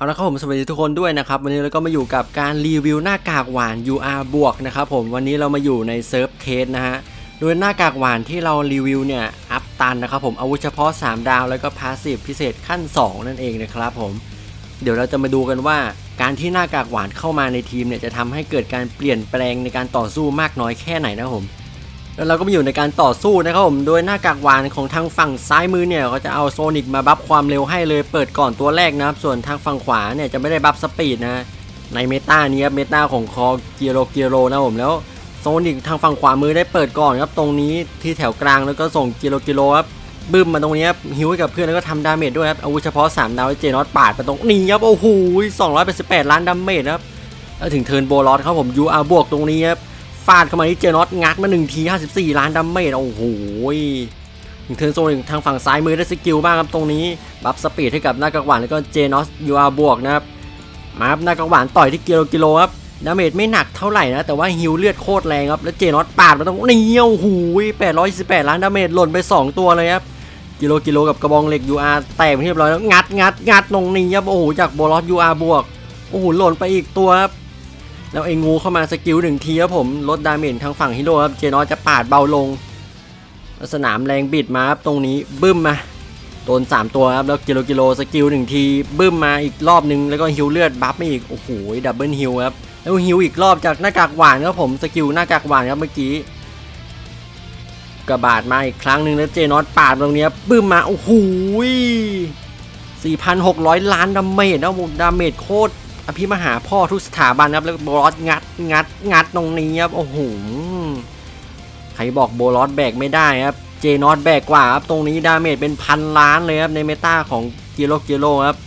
เอาละครับผมสวัสดีทุกคนด้วยนะครับ วันนี้เราก็มาอยู่กับการรีวิวหน้ากากหวาน UR บวกนะครับผมวันนี้เรามาอยู่ในเซิร์ฟเคสนะฮะโดยหน้ากากหวานที่เรารีวิวเนี่ยอัพตันนะครับผมอาวุธเฉพาะ 3 ดาวแล้วก็พาสซีฟพิเศษขั้น 2 นั่นเองนะครับผม เดี๋ยวเราจะมาดูกันว่า การที่หน้ากากหวานเข้ามาในทีมเนี่ยจะทำให้เกิดการเปลี่ยนแปลงในการต่อสู้มากน้อยแค่ไหนนะครับผม แล้วเราก็มาอยู่ในการต่อสู้นะครับผม โดยหน้ากากหวานของทางฝั่งซ้ายมือเนี่ยก็จะเอาโซนิกมาบัฟความเร็วให้เลยเปิดก่อนตัวแรกนะครับ ส่วนทางฝั่งขวาเนี่ยจะไม่ได้บัฟสปีดนะในเมตานี้ครับเมตาของคอเกียโรเกียโรนะครับผมแล้วโซนิกทางฝั่งขวามือได้เปิดก่อนครับตรงนี้ที่แถวกลางแล้วก็ส่งเกียโรเกียโรครับบึ้มมาตรงนี้ครับฮิวให้กับเพื่อนแล้วก็ทำดาเมจด้วยครับอาวุธเฉพาะ 3 ดาวเจนอตปาดไปตรงนี้ครับโอ้โห288 ล้านดาเมจครับแล้วถึงเทิร์นโบลอสครับผม UR บวกตรงนี้ครับ ฟาดเข้ามาที่เจนอตงัดมา1ที54 ล้านดาเมจโอ้โหถึงเทิร์นโซ่ทางฝั่งซ้ายมือได้สกิลบ้างครับตรงนี้ บัฟสปีดให้กับหน้ากากหวานแล้วก็เจนอสยูอาบวกนะครับ มาครับหน้ากากหวานต่อยที่กิโลกิโลครับดาเมจไม่หนักเท่าไหร่นะ แต่ว่าฮิวเลือดโคตรแรงครับ แล้วเจนอสปาดมาตรงนี้โอ้โห828 ล้านดาเมจหล่นไป 2 ตัวเลยครับกิโลกิโลกับกระบองเหล็ก UR แตกไปเรียบร้อยแล้วงัดงัดงัดตรงนี้ครับโอ้โหจากโบลอส UR บวกโอ้โหหล่นไปอีกตัวครับ แล้วไอ้งูเข้ามาสกิลหนึ่งทีครับผมลดดาเมจทางฝั่งฮิโร่ครับเจนอสจะปาดเบาลง สนามแรงบิดมาครับตรงนี้บึ้มมาโดน3 ตัวครับแล้วกิโลกิโลสกิลหนึ่งทีบึ้มมาอีกรอบนึงแล้วก็ฮิวเลือดบัฟมาอีกโอ้โหดับเบิลฮิวครับแล้วฮิวอีกรอบจากหน้ากากหวานครับผมสกิลหน้ากากหวานครับเมื่อกี้กระบาดมาอีกครั้งหนึ่งแล้วเจนอสปาดตรงนี้บึ้มมาโอ้โห4,600 ล้านดาเมจนะผมดาเมจโคตร อภิมหาพ่อทุกสถาบันครับแล้วโบลอสงัดงัดงัดตรงนี้ครับโอ้โหใครบอกโบลอสแบกไม่ได้ครับเจนอตแบกกว่าครับตรงนี้ดาเมจเป็นพันล้านเลยครับในเมตาของกิโลกิโลครับ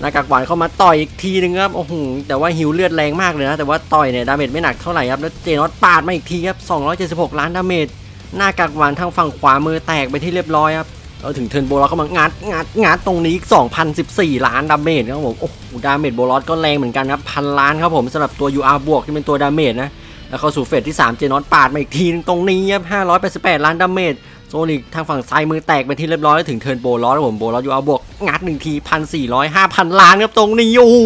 หน้ากากหวานเข้ามาต่อยอีกทีนึงครับโอ้โหแต่ว่าฮิวเลือดแรงมากเลยนะแต่ว่าต่อยเนี่ยดาเมจไม่หนักเท่าไหร่ครับแล้วเจนอตปาดมาอีกทีครับ276 ล้านดาเมจหน้ากากหวานทางฝั่งขวามือแตกไปที่เรียบร้อยครับ เราถึงเทิร์นโบลอสเข้ามางัดงัดงัดตรงนี้อีก2,014 ล้านดาเมจครับผม โอ้โหดาเมจโบลอสก็แรงเหมือนกันครับพันล้านครับผมสำหรับตัว UR บวกที่เป็นตัวดาเมจนะ แล้วเข้าสู่เฟสที่ 3 เจนอตปาดมาอีกทีนึงตรงนี้ครับ588 ล้านดาเมจโซนิกทางฝั่งซ้ายมือแตกไปที่เรียบร้อยแล้วถึงเทิร์นโบลอสครับผมโบลอส UR บวกงัดหนึ่งที1,400 5,000 ล้านครับตรงนี้โอ้โห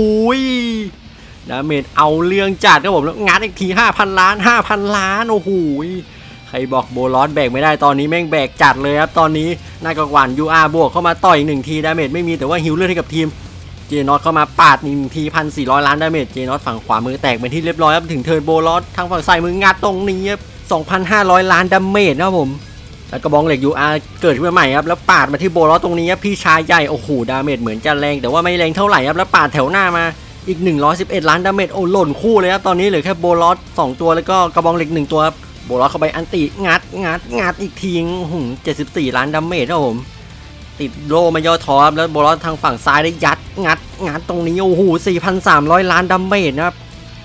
ดาเมจเอาเรื่องจัดครับผมแล้วงัดอีกที5,000 ล้าน 5,000 ล้านโอ้โห ใครบอกโบลอสแบกไม่ได้ตอนนี้แม่งแบกจัดเลยครับ ตอนนี้นายกหวาน UR บวกเข้ามาต่อยอีกหนึ่งทีดาเมจไม่มีแต่ว่าฮิวเลือดให้กับทีมเจนอตเข้ามาปาดหนึ่งทีพันสี่ร้อยล้านดาเมจเจนอตฝั่งขวามือแตกเป็นที่เรียบร้อยครับถึงเทิร์นโบลอสทางฝั่งซ้ายมืองัดตรงนี้ครับสองพันห้าร้อยล้านดาเมจนะครับผมแล้วกระบองเหล็ก UR เกิดขึ้นมาใหม่ครับแล้วปาดมาที่โบลอสตรงนี้ครับพี่ชายใหญ่โอ้โหดาเมจเหมือนจะแรง แต่ว่าไม่แรงเท่าไหร่ครับแล้วปาดแถวหน้ามาอีก 111 ล้านดาเมจโอ้หล่นคู่เลยครับตอนนี้เหลือแค่โบลอสสองตัวแล้วก็กระบองเหล็กหนึ่งตัวครับ โบล็อสเข้าไปอันติงัดงัดงัดอีกทีงหุ่นเจ็ดสิบสี่ล้านดาเมจครับผม ติดโลมายอทอรับแล้วโบล็อสทางฝั่งซ้ายได้ยัด งัดงัดตรงนี้โอ้โหสี่พันสามร้อยล้านดาเมจนะครับ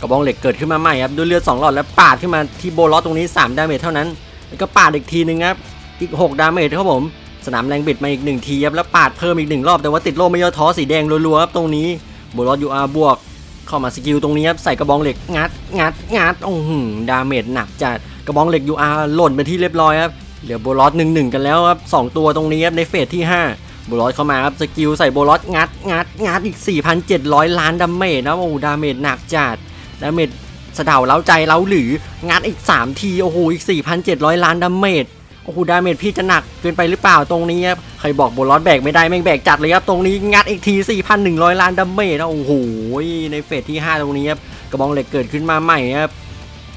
กระบองเหล็กเกิดขึ้นมาใหม่ครับด้วยเลือดสองหลอดแล้วปาดขึ้นมาที่โบล็อสตรงนี้สามดาเมจเท่านั้นแล้วก็ปาดอีกทีนึงครับอีกหกดาเมจครับผมสนามแรงบิดมาอีกหนึ่งทีครับแล้วปาดเพิ่มอีกหนึ่งรอบแต่ว่าติดโลมาย่อท้อสีแดงรัวๆครับตรงนี้โบลอสยูอาบวก เข้ามาสกิลตรงนี้ครับใส่กระบองเหล็กงัดงัดงัดโอ้โหดาเมจหนักจัด กระบองเหล็ก UR หล่นไปที่เรียบร้อยครับเหลือโบลอสหนึ่งหนึ่งกันแล้วครับสองตัวตรงนี้ครับในเฟสที่ 5 โบลอสเข้ามาครับสกิลใส่โบลอสงัดงัดงัดอีก 4,700 ล้านดาเมจนะโอ้ดาเมจหนักจัดดาเมจสะเดาเล้าใจเล้าหรือ งัดอีก 3 ทีโอ้โหอีก 4,700 ล้านดาเมจโอ้โหดาเมจพี่จะหนักเกินไปหรือเปล่าตรงนี้ครับใครบอกโบลอสแบกไม่ได้แม่งแบกจัดเลยครับตรงนี้งัดอีกที 4,100 ล้านดาเมจนะโอ้โหในเฟสที่ 5 ตรงนี้ครับกระบองเหล็กเกิดขึ้นมาใหม่ครับ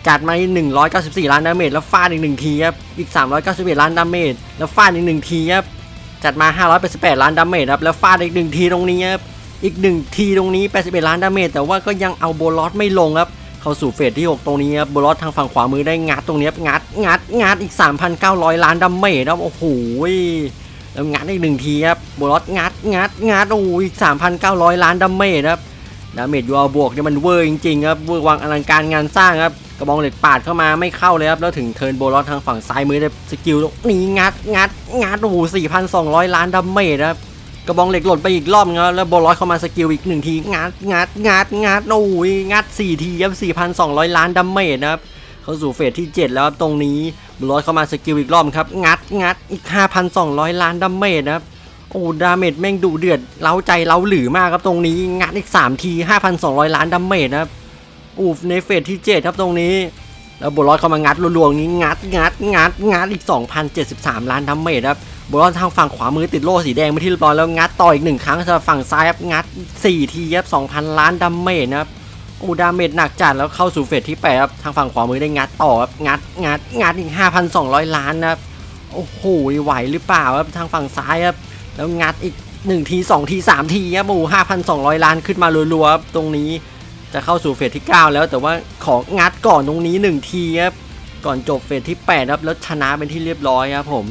จัดมา 194 ล้านดาเมจแล้วฟาดอีกหนึ่งทีครับ อีก 391 ล้านดาเมจแล้วฟาดอีกหนึ่งทีครับ จัดมา 588 ล้านดาเมจครับ แล้วฟาดอีกหนึ่งทีตรงนี้ครับ อีกหนึ่งทีตรงนี้ 81 ล้านดาเมจ แต่ว่าก็ยังเอาโบลอสไม่ลงครับ เข้าสู่เฟสที่ 6 ตรงนี้ครับ โบลอสทางฝั่งขวามือได้งัดตรงนี้ครับ งัด งัด งัด อีก 3,900 ล้านดาเมจครับ โอ้โห แล้วงัดอีกหนึ่งทีครับ โบลอสงัด งัด งัด โอ้ยอีก3,900 ล้านดาเมจครับ ดาเมจยูอาบวกเนี่ยมันเวอร์จริงๆครับ เวอร์วังอลังการงานสร้างครับ กระบองเหล็กปาดเข้ามาไม่เข้าเลยครับ แล้วถึงเทิร์นโบลอสทางฝั่งซ้ายมือได้สกิลนี่งัดงัดงัดโอ้โห4,200ล้านดาเมจครับกระบองเหล็กหล่นไปอีกรอบนึงแล้วโบลอสเข้ามาสกิลอีกหนึ่งทีงัดงัดงัดงัดโอ้ยงัด4ทีครับ4,200ล้านดาเมจนะครับเข้าสู่เฟสที่ 7 แล้วครับตรงนี้โบลอสเข้ามาสกิลอีกรอบครับ งัดงัดอีก 5,200 ล้านดาเมจนะครับโอ้ดาเมจแม่งดุเดือดเล้าใจเล้าหลือมากครับตรงนี้ งัดอีก 3 ที 5,200 ล้านดาเมจนะครับ อูฟในเฟสที่ 7 ครับตรงนี้ แล้วโบลอสเข้ามางัดรัวๆอย่างนี้งัดงัดงัดงัดอีก 2,073 ล้านดาเมจครับโบลอสทางฝั่งขวามือติดโล่สีแดงไปที่เรียบร้อยแล้วงัดต่ออีกหนึ่งครั้งสำหรับฝั่งซ้ายครับงัด 4 ทีครับ2,000 ล้านดาเมจนะครับโอ้ดาเมจหนักจัดแล้วเข้าสู่เฟสที่8ครับทางฝั่งขวามือได้งัดต่อครับงัดงัดงัดอีก 5,200 ล้านนะครับโอ้โหไหวหรือเปล่าครับทางฝั่งซ้ายครับแล้วงัดอีก 1 ที 2 ที 3 ทีครับโอ้โห5,200ล้านขึ้นมารัวๆครับตรงนี้ จะเข้าสู่เฟสที่ 9 แล้วแต่ว่าของงัดก่อนตรงนี้ 1 ทีครับก่อนจบเฟสที่8ครับแล้วชนะเป็นที่เรียบร้อยครับผม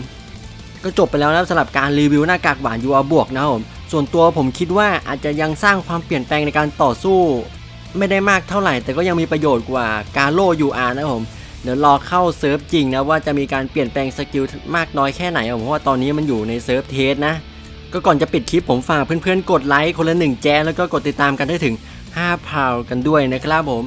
ก็จบไปแล้วนะสำหรับการรีวิวหน้ากากหวาน UR บวกนะครับผมส่วนตัวผมคิดว่าอาจจะยังสร้างความเปลี่ยนแปลงในการต่อสู้ ไม่ได้มากเท่าไหร่ แต่ก็ยังมีประโยชน์กว่าการโล่ UR นะครับผมเดี๋ยวรอเข้าเซิร์ฟจริงนะว่าจะมีการเปลี่ยนแปลงสกิลมากน้อยแค่ไหนครับผมเพราะว่าตอนนี้มันอยู่ในเซิร์ฟเทสนะก็ก่อนจะปิดคลิปผมฝากเพื่อนๆกดไลค์คนละหนึ่งแจ้แล้วก็กดติดตามกันได้ถึง 5พาวกันด้วยนะครับผม